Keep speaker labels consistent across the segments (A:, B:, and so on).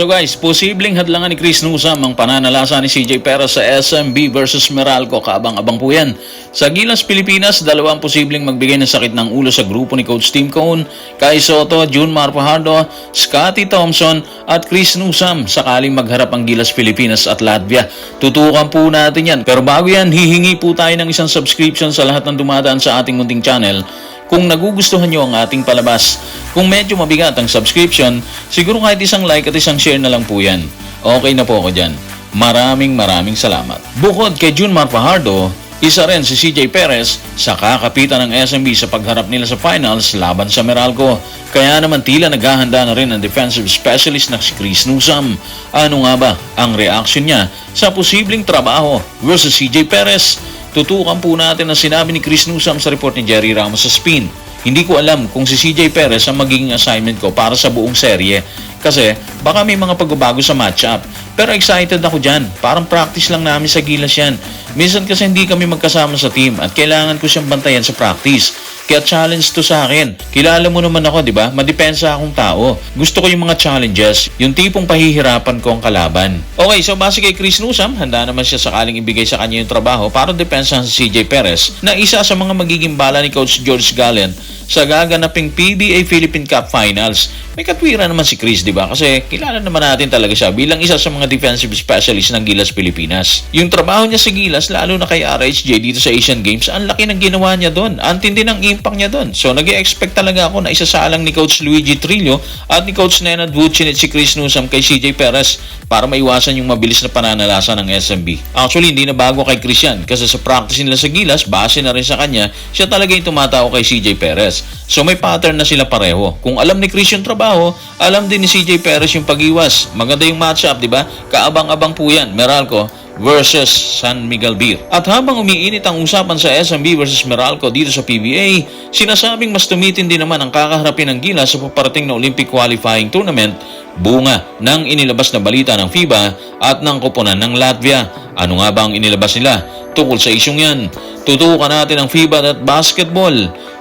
A: So guys, posibleng hadlangan ni Chris Newsom ang pananalasa ni CJ Perez sa SMB versus Meralco. Kaabang-abang po yan. Sa Gilas, Pilipinas, dalawang posibleng magbigay ng sakit ng ulo sa grupo ni Coach Tim Cone, Kai Soto, June Marpahardo, Scotty Thompson at Chris Newsom sakaling magharap ang Gilas, Pilipinas at Latvia. Tutukan po natin yan. Pero bago yan, hihingi po tayo ng isang subscription sa lahat ng dumadaan sa ating munting channel kung nagugustuhan nyo ang ating palabas. Kung medyo mabigat ang subscription, siguro kahit isang like at isang share na lang po yan. Okay na po ako dyan. Maraming maraming salamat. Bukod kay June Marfajardo, isa rin si CJ Perez sa kakapitan ng SMB sa pagharap nila sa finals laban sa Meralco. Kaya naman tila naghahanda na rin ang defensive specialist na si Chris Newsom. Ano nga ba ang reaction niya sa posibleng trabaho versus CJ Perez? Tutukan po natin ang sinabi ni Chris Newsom sa report ni Jerry Ramos sa Spin. Hindi ko alam kung si CJ Perez ang magiging assignment ko para sa buong serye kasi baka may mga pagbabago sa matchup. Pero excited ako dyan. Parang practice lang namin sa gilas yan. Minsan kasi hindi kami magkasama sa team at kailangan ko siyang bantayan sa practice. Kaya challenge to sa akin. Kilala mo naman ako, di ba? Madepensa akong tao. Gusto ko yung mga challenges, yung tipong pahihirapan ko ang kalaban. Okay, so base kay Chris Newsom, handa naman siya sakaling ibigay sa kanya yung trabaho para depensahan si CJ Perez na isa sa mga magiging bala ni Coach George Gallen sa gaganaping PBA Philippine Cup Finals. May katwiran naman si Chris, di ba? Kasi kilala naman natin talaga siya bilang isa sa mga defensive specialist ng Gilas Pilipinas. Yung trabaho niya sa Gilas, lalo na kay RHJ dito sa Asian Games, ang laki ng ginawa niya doon. Ang tindi ng impact niya doon. So, nag expect talaga ako na isasalang ni Coach Luigi Trillo at ni Coach Nenad Vucinic si Chris Newsom kay CJ Perez para maiwasan yung mabilis na pananalasa ng SMB. Actually, hindi na bago kay Chris yan kasi sa practice nila sa Gilas, base na rin sa kanya, siya talaga yung tumatao kay CJ Perez. So may pattern na sila pareho. Kung alam ni Chris yung trabaho, alam din ni CJ Perez yung pag-iwas. Maganda yung matchup, di ba? Kaabang-abang po yan. Meralco versus San Miguel Beer. At habang umiinit ang usapan sa SMB versus Meralco dito sa PBA, sinasabing mas tumitindi naman ang kakaharapin ng Gilas sa paparating na Olympic qualifying tournament bunga ng inilabas na balita ng FIBA at ng koponan ng Latvia. Ano nga ba ang inilabas nila? Tungkol sa isyong yan, tutukan natin ang FIBA at basketball.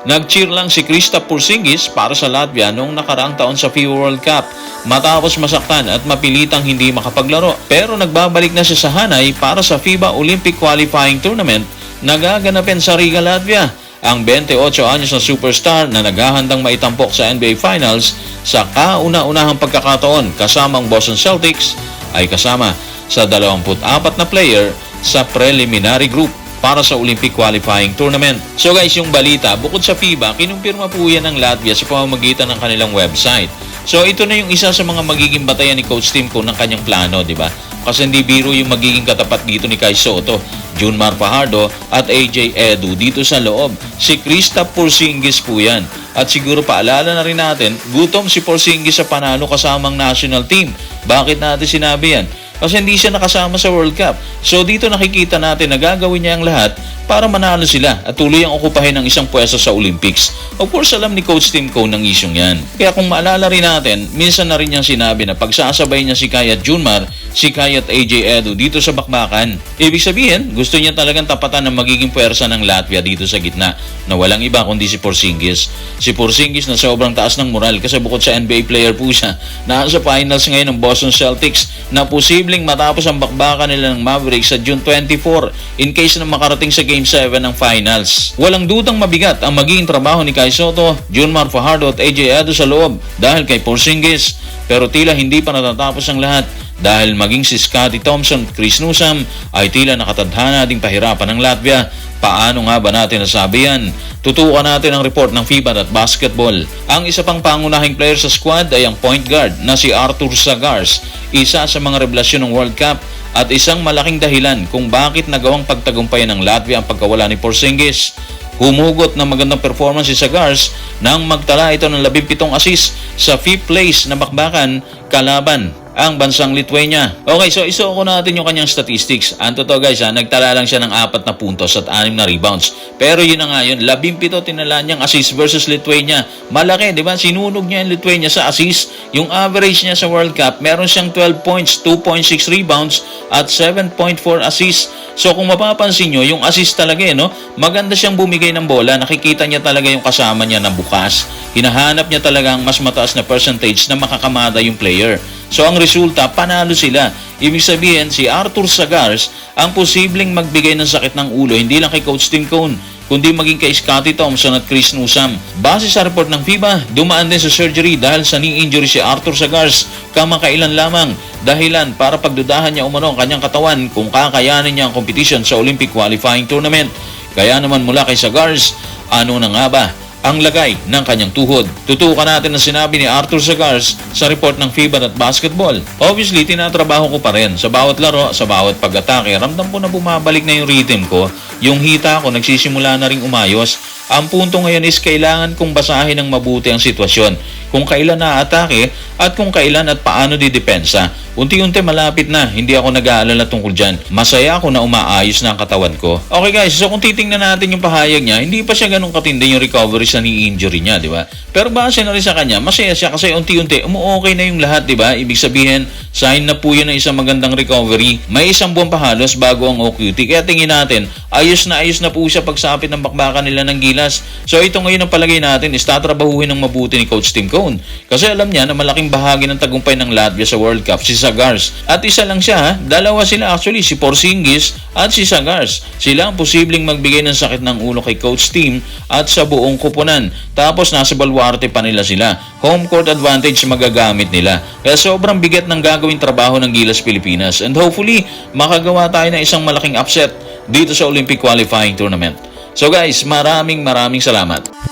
A: Nag-cheer lang si Krista Porzingis para sa Latvia noong nakaraang taon sa FIBA World Cup matapos masaktan at mapilitang hindi makapaglaro. Pero nagbabalik na siya sa Hanay para sa FIBA Olympic Qualifying Tournament na gaganapin sa Riga, Latvia ang 28 anyos na superstar na naghahandang maitampok sa NBA Finals sa kauna-unahang pagkakataon kasamang Boston Celtics ay kasama sa 24 na player sa preliminary group para sa Olympic Qualifying Tournament. So guys, yung balita, bukod sa FIBA, kinumpirma po yan ng Latvia sa pamamagitan ng kanilang website. So ito na yung isa sa mga magiging batayan ni Coach Tim ko ng kanyang plano, di ba? Kasi hindi biro yung magiging katapat dito ni Kai Soto, June Marfajardo at AJ Edu dito sa loob. Si Krista Porzingis po yan. At siguro paalala na rin natin, gutom si Porzingis sa panalo kasamang national team. Bakit natin sinabi yan? Kasi hindi siya nakasama sa World Cup. So dito nakikita natin na gagawin niya ang lahat para manalo sila at tuloy ang okupahin ng isang pwesto sa Olympics. Of course, alam ni Coach Tim Cone ng isyong yan. Kaya kung maalala rin natin, minsan na rin niyang sinabi na pagsasabay niya si Kaya Junmar, si at AJ Edu dito sa bakbakan. Ibig sabihin, gusto niya talagang tapatan ng magiging pwersa ng Latvia dito sa gitna na walang iba kundi si Porzingis. Si Porzingis na sobrang taas ng moral kasi bukod sa NBA player po siya, nasa finals ngayon ng Boston Celtics na posibleng matapos ang bakbakan nila ng Mavericks sa June 24 in case na makarating sa Game 7 ng finals. Walang dudang mabigat ang magiging trabaho ni Kai Soto, Junmar Fajardo at AJ Edo sa loob dahil kay Porzingis pero tila hindi pa natatapos ang lahat dahil maging si Scotty Thompson at Chris Newsom ay tila nakatadhana ding pahirapan ng Latvia. Paano nga ba natin nasabi yan? Tutukan natin ang report ng FIBA at basketball. Ang isa pang pangunahing player sa squad ay ang point guard na si Arthur Sagars, isa sa mga revelasyon ng World Cup at isang malaking dahilan kung bakit nagawang pagtagumpayan ng Latvia ang pagkawala ni Porzingis. Humugot ng magandang performance si Sagars nang magtala ito ng 17 assist sa 5th place na bakbakan kalaban ang bansang Lithuania. Okay, so isuko natin yung kanyang statistics. Ang totoo guys, ha, nagtala lang siya ng 4 na puntos at 6 na rebounds. Pero yun na nga yun, 17 tinala niyang assist versus Lithuania. Malaki, di ba? Sinunog niya yung Lithuania sa assist. Yung average niya sa World Cup, meron siyang 12 points, 2.6 rebounds at 7.4 assists. So kung mapapansin nyo, yung assist talaga eh, no? Maganda siyang bumigay ng bola. Nakikita niya talaga yung kasama niya na bukas. Hinahanap niya talaga ang mas mataas na percentage na makakamada yung player. So ang resulta, panalo sila. Ibig sabihin, si Arthur Sagars ang posibleng magbigay ng sakit ng ulo, hindi lang kay Coach Tim Cone, kundi maging kay Scottie Thompson at Chris Newsam. Base sa report ng FIBA, dumaan din sa surgery dahil sa knee injury si Arthur Sagars kamakailan lamang dahilan para pagdudahan niya umano ang kanyang katawan kung kakayanin niya ang competition sa Olympic qualifying tournament. Kaya naman mula kay Sagars, ano na nga ba ang lagay ng kanyang tuhod. Tutukan natin ang sinabi ni Arthur Sagars sa report ng FIBA at basketball. Obviously, tinatrabaho ko pa rin. Sa bawat laro, sa bawat pag-atake, ramdam ko na bumabalik na yung rhythm ko. Yung hita ko nagsisimula na ring umayos. Ang punto ngayon is kailangan kong basahin ng mabuti ang sitwasyon. Kung kailan na-atake at kung kailan at paano didepensa. Unti-unti malapit na, hindi ako nag-aalala tungkol dyan. Masaya ako na umaayos na ang katawan ko. Okay guys, so kung titingnan natin yung pahayag niya, hindi pa siya ganun katindi yung recovery sa knee injury niya, di ba? Pero base na rin sa kanya, masaya siya kasi unti-unti, umu-okay na yung lahat, di ba? Ibig sabihin, sign na po yun ng isang magandang recovery. May isang buwan pa halos bago ang OQT. Kaya tingin natin, ayos na ayos na po siya pagsapit ng bakbakan nila ng gilas. So ito ngayon ang palagay natin is tatrabahuhin ng mabuti ni Coach Tim Cone. Kasi alam niya na malaking bahagi ng tagumpay ng Latvia sa World Cup si Sagars. At isa lang siya, ha? dalawa sila actually, si Porzingis at si Sagars. Sila ang posibleng magbigay ng sakit ng ulo kay Coach Tim at sa buong kupunan. Tapos nasa baluarte pa nila sila. Home court advantage magagamit nila. Kaya sobrang bigat ng gagawing trabaho ng Gilas Pilipinas. And hopefully, makagawa tayo ng isang malaking upset dito sa Olympic Qualifying Tournament. So guys, maraming maraming salamat.